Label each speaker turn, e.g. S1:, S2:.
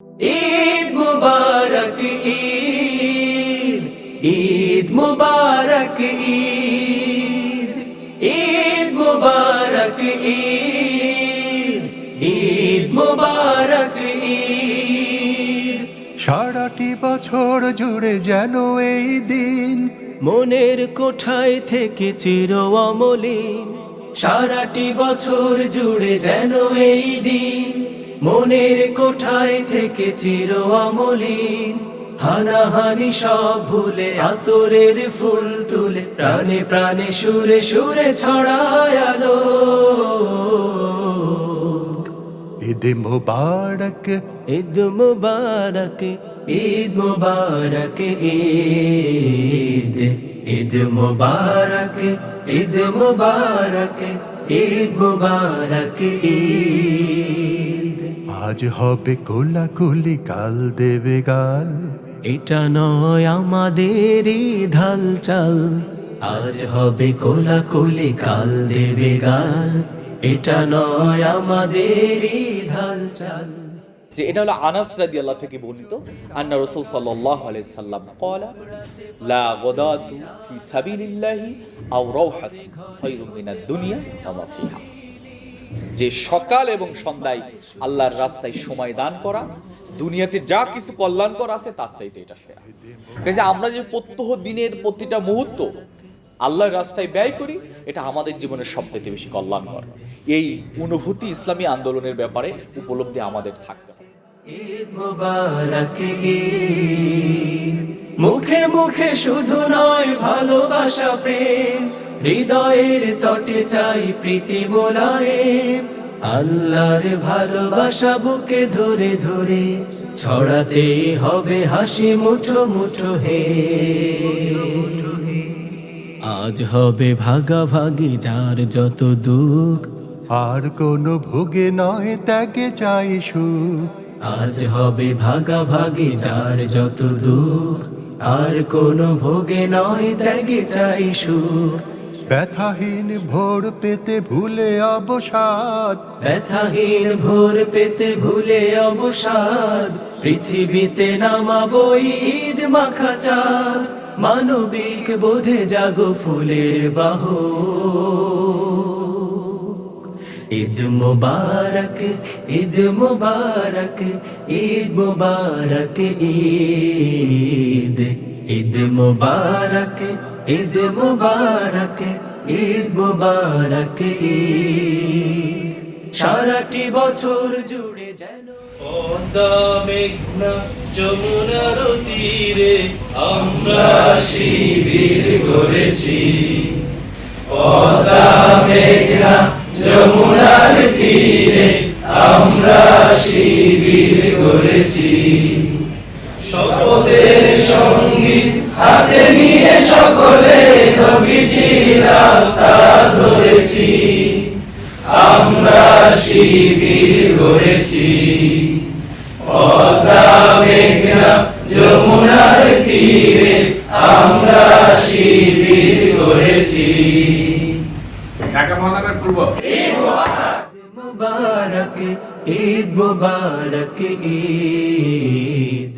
S1: ঈদ মুবারক ঈদ ঈদ মুবারক ঈদ ঈদ মুবারক ঈদ ঈদ মুবারক ঈদ।
S2: সারাটি বছর জুড়ে যেন এই দিন
S1: মনের কোঠায় থেকে চির অমলিন। সারাটি বছর জুড়ে যেন এই দিন মনের কোঠায় থেকে চির অমলিন। হানাহানি সব ভুলে আতরের ফুল তুলে প্রাণে প্রাণে সুরে সুরে ছড়ায় আলো।
S2: ঈদ মুবারক।
S1: ঈদ মুবারক ঈদ মুবারক ঈদ। ঈদ মুবারক ঈদ মুবারক ঈদ মুবারক ঈদ।
S2: আজ হবে কোলাকুলি কাল দেবে গাল।
S1: এটা নয় আমাদের ধাল চাল। আজ হবে কোলাকুলি কাল দেবে গাল। এটা নয় আমাদের ঢাল চাল।
S3: যে এটা হলো আনাস রাদি আল্লাহ থেকে বর্ণিত। আন্না রসুল সাল্লাহ আলাই সাল্লাম কলা লা গদাতু ফি সাবিলিল্লাহি আও রাওহাতু খায়রুম মিনাদ দুনিয়া ওয়া ফিহা যে সকাল এবং সন্ধ্যায় আল্লাহর রাস্তায় সময় দান করা, দুনিয়াতে যা কিছু কল্যাণকর আছে তার চাইতে এটা সেরা। কাজে আমরা যে প্রত্যহ দিনের প্রতিটা মুহূর্ত আল্লাহর রাস্তায় ব্যয় করি, এটা আমাদের জীবনের সবচাইতে বেশি কল্যাণকর। এই অনুভূতি ইসলামী আন্দোলনের ব্যাপারে উপলব্ধি আমাদের থাকতে হবে।
S1: মুখে মুখে শুধু নয়, ভালোবাসা, প্রেম। হৃদয়ের তটে চাই প্রীতি মোলায়েম। আল্লাহর ভালোবাসা বুকে ধরে ধরে ছড়াতে হবে হাসি মুঠো মুঠো হে। আজ হবে ভাগাভাগি যার যত দুঃখ
S2: আর কোনো ভোগে নয় ত্যাগে চাই সুখ।
S1: আজ হবে ভাগাভাগি যার যত দুঃখ আর কোনো ভোগে নয় ত্যাগে চাই সুখ।
S2: ব্যথাহীন ভোর পেতে ভুলে অবসাদ।
S1: ব্যথাহীন ভোর পেতে ভুলে অবসাদ। পৃথিবীতে নামাবো ঈদ মাখা চাঁদ। মানবিক বোধে জাগো ফুলের বাহ ঈদ মুবারক ঈদ মুবারক ঈদ মুবারক, ঈদ। ঈদ মুবারক ঈদ মুবারক ঈদ মুবারক, সারাটি বছর জুড়ে যেন
S4: পদ্মা মেঘনা যমুনার তীরে আমরা শিবির করেছি। পদ্মা মেঘনা যমুনার সকলে নবীজি রাস্তা ধরেছি। আমরা শিবির গড়েছি। পদ্মা মেঘনা যমুনার তীরে আমরা শিবির গড়েছি।
S5: ঢাকা মহানগর পূর্ব।
S1: মুবারক ঈদ মুবারক ঈদ।